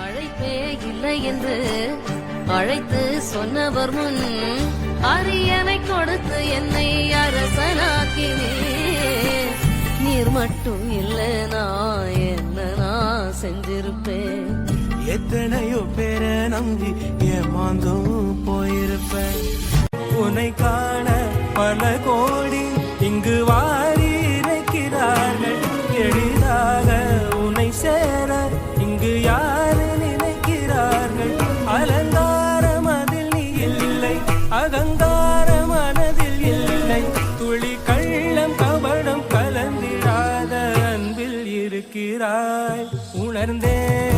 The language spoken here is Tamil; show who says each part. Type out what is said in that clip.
Speaker 1: அழைப்பே இல்லை என்று அழைத்து சொன்னவர் முன் அரியணை கொடுத்து என்னை அரசனாக்கினே நீர் மட்டும் இல்லை நான் என்ன நான் செஞ்சிருப்பேன்.
Speaker 2: எத்தனையோ பேர நம்பி ஏமாந்தும் போயிருப்பேன்.
Speaker 3: உன்னை காண பல கோடி இங்கு வாரி அகங்கார மனதில் இல்லை. துளி கள்ளம் கபடம் கலந்திடாத அன்பில் இருக்கிறாய். உணர்ந்தேன்